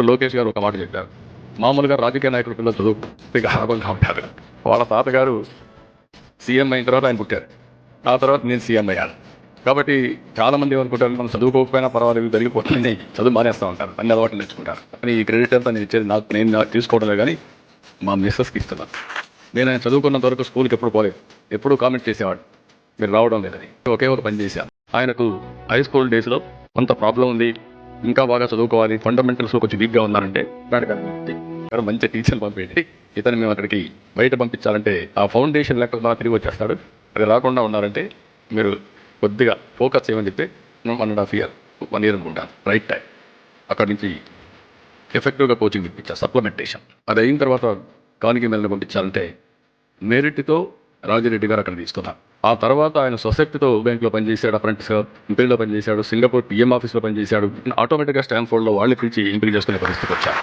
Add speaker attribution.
Speaker 1: ఇప్పుడు లోకేష్ గారు ఒక మాట చెప్పారు. మామూలుగా రాజకీయ నాయకుల పిల్లలు చదువు గర్వంగా ఉంటారు. వాళ్ళ తాతగారు సీఎం అయిన తర్వాత ఆయన పుట్టారు. ఆ తర్వాత నేను సీఎం అయ్యాను. కాబట్టి చాలా మంది ఏమనుకుంటారు మనం చదువుకోకపోయినా పర్వాలేదు జరిగిపోతుంది చదువు మానేస్తూ ఉంటారు. అన్ని అలవాట్లు నేర్చుకుంటారు. కానీ ఈ క్రెడిట్ అంతా నేను ఇచ్చేది నాకు నేను తీసుకోవడమే కానీ మా మిస్సెస్కి ఇస్తున్నాను. నేను ఆయన చదువుకున్నంత వరకు స్కూల్కి ఎప్పుడు పోలేదు. ఎప్పుడూ కామెంట్ చేసేవాడు. మీరు రావడం లేదని. ఒకే ఒక పని చేశాను. ఆయనకు హై స్కూల్ డేస్లో కొంత ప్రాబ్లం ఉంది. ఇంకా బాగా చదువుకోవాలి. ఫండమెంటల్స్లో కొంచెం వీక్గా ఉన్నారంటే గారు మంచి టీచర్ పంపేయండి. ఇతను మేము అక్కడికి బయట పంపించాలంటే ఆ ఫౌండేషన్ లేకుండా తిరిగి వచ్చేస్తాడు. అది రాకుండా ఉన్నారంటే మీరు కొద్దిగా ఫోకస్ చేయమని చెప్పి one and half year one year అనుకుంటాను. రైట్ టైం అక్కడి నుంచి ఎఫెక్టివ్గా కోచింగ్ ఇప్పించారు సప్లిమెంటేషన్ అది అయిన తర్వాత కానికి మెల్లని పంపించాలంటే మెరిట్తో రాజిరెడ్డి గారు అక్కడ తీసుకున్నారు. ఆ తర్వాత ఆయన సొసైటీతో బ్యాంక్లో పనిచేశాడు అప్రెంటిస్గా ఇంపెల్లో పనిచేశాడు సింగపూర్ పిఎం ఆఫీస్లో పనిచేశాడు ఆటోమేటిక్గా స్టాన్ఫోర్డ్లో వాళ్ళని పిలిచి ఎంపిక చేసుకునే పరిస్థితికి వచ్చారు.